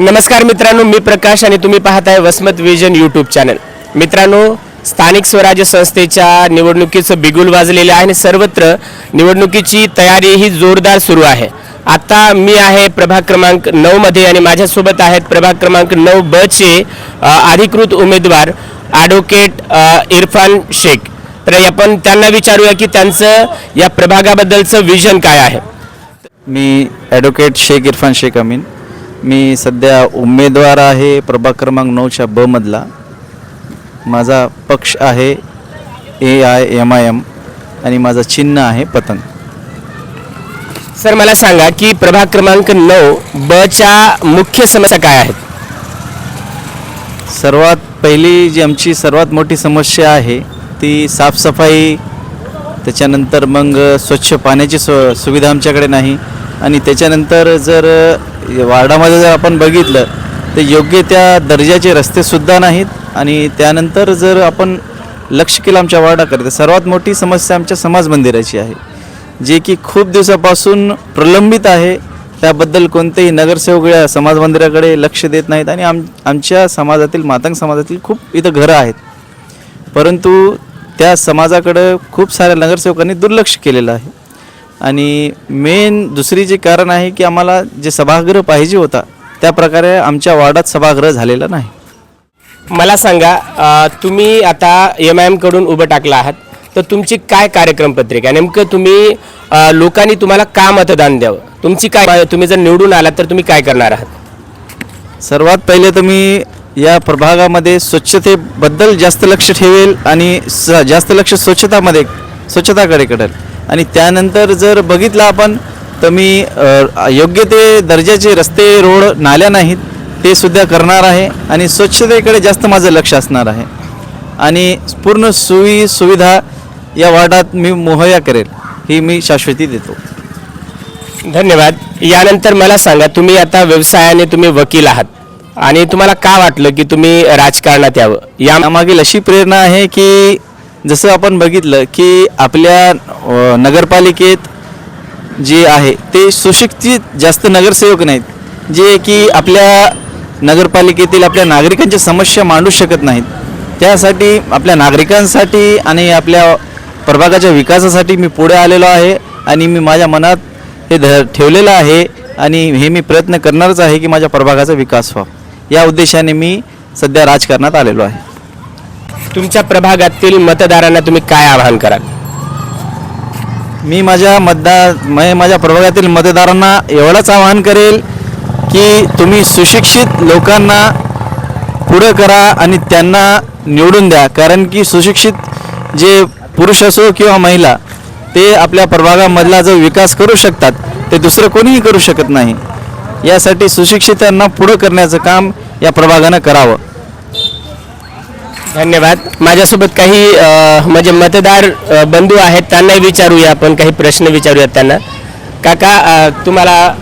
नमस्कार मित्रांनो मी प्रकाश आणि तुम्ही पाहताय वसमत विजन यूट्यूब चॅनल मित्रांनो स्थानिक स्वराज्य संस्थेच्या निवडणुकीचं बिगुल वाजलेलं आहे आणि सर्वत्र निवडणुकीची तयारी ही जोरदार सुरू आहे. आता मी आहे प्रभाग क्रमांक नऊ मध्ये आणि माझ्यासोबत आहेत प्रभाग क्रमांक नऊ ब चे अधिकृत उमेदवार ॲडव्होकेट इरफान शेख. तर आपण त्यांना विचारूया की त्यांचं या प्रभागाबद्दलचं विजन काय आहे? मी ॲडव्होकेट शेख इरफान शेख अमीन. मी सध्या उमेदवार आहे प्रभाग क्रमांक नऊच्या ब मधला. माझा पक्ष आहे A I M I M आणि माझं चिन्ह आहे पतंग सर मला सांगा की प्रभाग क्रमांक नऊ ब च्या मुख्य समस्या काय आहेत? सर्वात पहिली जी आमची सर्वात मोठी समस्या आहे ती साफसफाई त्याच्यानंतर मग स्वच्छ पाण्याची सु सुविधा आमच्याकडे नाही आणि त्याच्यानंतर जर वार्डामध्ये जर आपण बघितलं तर योग्य त्या दर्जाचे रस्तेसुद्धा नाहीत आणि त्यानंतर जर आपण लक्ष केलं आमच्या वार्डाकडे तर सर्वात मोठी समस्या आमच्या समाज मंदिराची आहे. जे की खूप दिवसापासून प्रलंबित आहे. त्याबद्दल कोणतेही नगरसेवक या समाज मंदिराकडे लक्ष देत नाहीत आणि आम आमच्या समाजातील मातंग समाजातील खूप इथं घरं आहेत. परंतु त्या समाजाकडं खूप साऱ्या नगरसेवकांनी दुर्लक्ष केलेलं आहे. आणि मेन दुसरी जे कारण आहे की आम्हाला जे सभागृह पाहिजे होता त्या प्रकारे आमच्या वार्डात सभागृह झालेला नाही. मला सांगा अ, तुम्ही आता एम आय एमकडून उभं टाकलं आहात तर तुमची काय कार्यक्रम पत्रिका नेमकं तुम्ही अ, लोकांनी तुम्हाला का मतदान द्यावं? तुमची काय तुम्ही जर निवडून आलात तर तुम्ही काय करणार आहात? सर्वात पहिले तर मी या प्रभागामध्ये स्वच्छतेबद्दल जास्त लक्ष ठेवेल आणि स जास्त लक्ष स्वच्छतामध्ये स्वच्छताकडे करेल. आणि त्यानंतर जर बघितलं आपण तर मी योग्य ते दर्जाचे रस्ते रोड नाल्या नाहीत ते सुद्धा करणार आहे आणि स्वच्छतेकडे जास्त माझं लक्ष असणार आहे. आणि पूर्ण सोयी सुविधा या वार्डात मी मुहैया करेल ही मी शाश्वती देतो. धन्यवाद. यानंतर मला सांगा तुम्ही आता व्यवसायाने तुम्ही वकील आहात आणि तुम्हाला का वाटलं की तुम्ही राजकारणात यावं? या यामागील अशी प्रेरणा आहे की जसं आपण बघितलं की आपल्या नगरपालिकेत जे आहे ते सुशिक्षित जास्त नगरसेवक नाहीत. जे की आपल्या नगरपालिकेतील आपल्या नागरिकांच्या समस्या मांडू शकत नाहीत. त्यासाठी आपल्या नागरिकांसाठी आणि आपल्या प्रभागाच्या विकासासाठी मी पुढे आलेलो आहे आणि मी माझ्या मनात हे ध ठेवलेलं आहे आणि हे मी प्रयत्न करणारच आहे की माझ्या प्रभागाचा विकास व्हावा. या उद्देशाने मी सध्या राजकारणात आलेलो आहे. तुमच्या प्रभागातील मतदारांना तुम्ही काय आवाहन कराल? मी माझ्या मतदार मी माझ्या प्रभागातील मतदारांना एवढंच आवाहन करेल की तुम्ही सुशिक्षित लोकांना पुढं करा आणि त्यांना निवडून द्या. कारण की सुशिक्षित जे पुरुष असो किंवा महिला ते आपल्या प्रभागामधला जो विकास करू शकतात ते दुसरं कोणीही करू शकत नाही. यासाठी सुशिक्षितांना पुढं करण्याचं काम या प्रभागानं करावं. धन्यवाद. माझ्यासोबत काही म्हणजे मतदार बंधू आहेत त्यांनाही विचारूया आपण काही प्रश्न विचारूयात त्यांना. काका तुम्हाला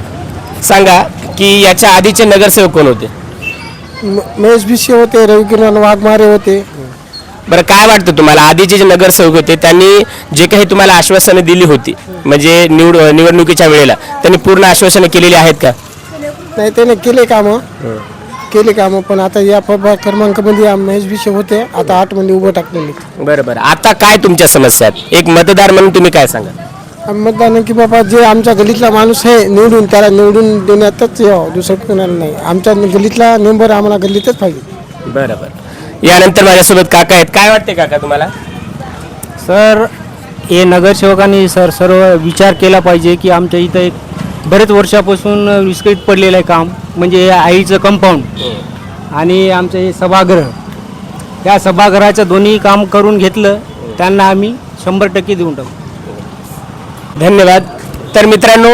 सांगा की याच्या आधीचे नगरसेवक कोण होते? महेश भिसे होते रविकिरण वाघमारे होते. बरं काय वाटतं तुम्हाला? आधीचे जे नगरसेवक होते त्यांनी जे काही तुम्हाला आश्वासनं दिली होती म्हणजे निवड निवडणुकीच्या वेळेला त्यांनी पूर्ण आश्वासनं केलेली आहेत का? नाही त्याने केले कामं. केले कामं पण आता या प्रभाग क्रमांकामध्ये आम- महेश भिसे होते. आता आठमध्ये उभं टाकलेले. बरं बरं. आता काय तुमच्या समस्या आहेत? एक मतदार म्हणून तुम्ही काय सांगा आम्ही मतदान की बाबा जे आमच्या गलीतला माणूस आहे निवडून त्याला निवडून देण्यातच यावं दुसरं कोणाला नाही. आमच्या गलीतला मेंबर आम्हाला गल्लीतच पाहिजे. बरं बरं. यानंतर माझ्यासोबत काका आहेत. काय वाटते काका तुम्हाला? सर हे नगरसेवकांनी सर सर्व विचार केला पाहिजे की आमच्या इथं एक बरेच वर्षापासून विस्कळीत पडलेलं आहे काम. म्हणजे हे आईचं कंपाऊंड आणि आमचं हे सभागृह. या सभागृहाचं दोन्ही काम करून घेतलं त्यांना आम्ही शंभर टक्के देऊन टाकू. धन्यवाद. तर मित्रांनो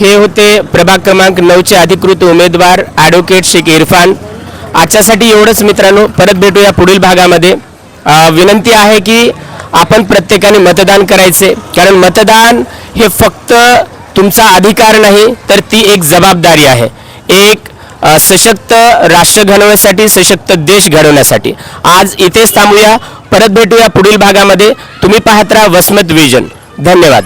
हे होते प्रभाग क्रमांक नऊचे अधिकृत उमेदवार ॲडव्होकेट शेख इरफान. आजच्यासाठी एवढंच मित्रांनो. परत भेटूया पुढील भागामध्ये. विनंती आहे की आपण प्रत्येकाने मतदान करायचे. कारण मतदान हे फक्त तुमचा अधिकार नाही तर ती एक जबाबदारी आहे. एक सशक्त राष्ट्र घडवण्यासाठी सशक्त देश घडवण्यासाठी. आज इथेच थांबूया. परत भेटूया पुढील भागामध्ये. तुम्ही पाहत राहा वसमत विजन. धन्यवाद.